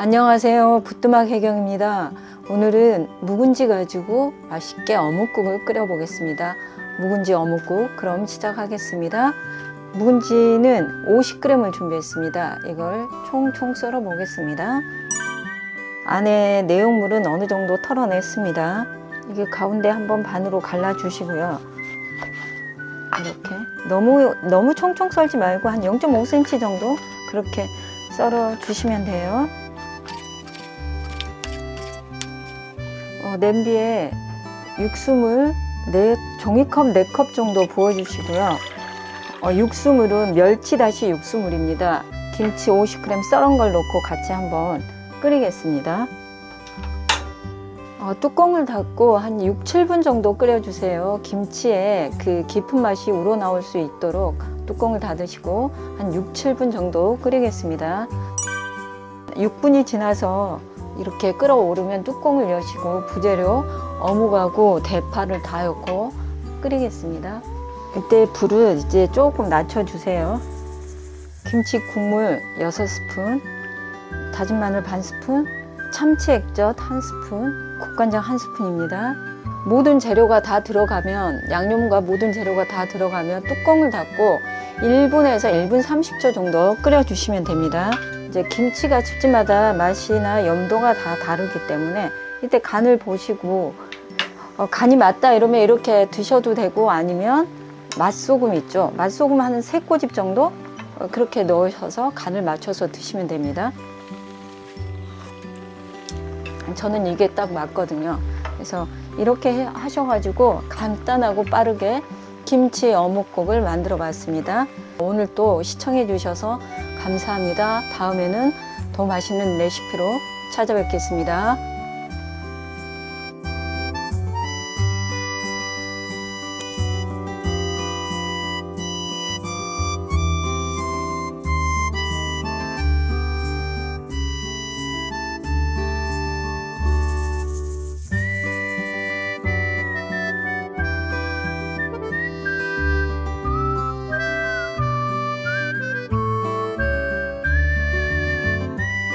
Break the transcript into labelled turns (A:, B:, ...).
A: 안녕하세요. 부뚜막 해경입니다. 오늘은 묵은지 가지고 맛있게 어묵국을 끓여 보겠습니다. 묵은지 어묵국 그럼 시작하겠습니다. 묵은지는 50g을 준비했습니다. 이걸 총총 썰어 보겠습니다. 안에 내용물은 어느 정도 털어냈습니다. 이게 가운데 한번 반으로 갈라 주시고요. 이렇게 너무 너무 총총 썰지 말고 한 0.5cm 정도 그렇게 썰어 주시면 돼요. 어, 냄비에 육수물 네, 종이컵 4컵 정도 부어주시고요. 어, 육수물은 멸치 다시 육수물입니다. 김치 50g 썰은 걸 넣고 같이 한번 끓이겠습니다. 어, 뚜껑을 닫고 한 6, 7분 정도 끓여주세요. 김치에 그 깊은 맛이 우러나올 수 있도록 뚜껑을 닫으시고 한 6, 7분 정도 끓이겠습니다. 6분이 지나서 이렇게 끓어오르면 뚜껑을 여시고 부재료 어묵하고 대파를 다 넣고 끓이겠습니다. 이때 불을 이제 조금 낮춰주세요. 김치 국물 6스푼, 다진 마늘 반 스푼, 참치 액젓 한 스푼, 국간장 한 스푼입니다. 모든 재료가 다 들어가면 양념과 모든 재료가 다 들어가면 뚜껑을 닫고 1분에서 1분 30초 정도 끓여주시면 됩니다. 이제 김치가 집집마다 맛이나 염도가 다 다르기 때문에 이때 간을 보시고 어, 간이 맞다 이러면 이렇게 드셔도 되고 아니면 맛소금 있죠. 맛소금 한 세 꼬집 정도 어, 그렇게 넣으셔서 간을 맞춰서 드시면 됩니다. 저는 이게 딱 맞거든요. 그래서 이렇게 해- 하셔가지고 간단하고 빠르게 김치 어묵국을 만들어 봤습니다. 오늘 또 시청해 주셔서 감사합니다. 다음에는 더 맛있는 레시피로 찾아뵙겠습니다.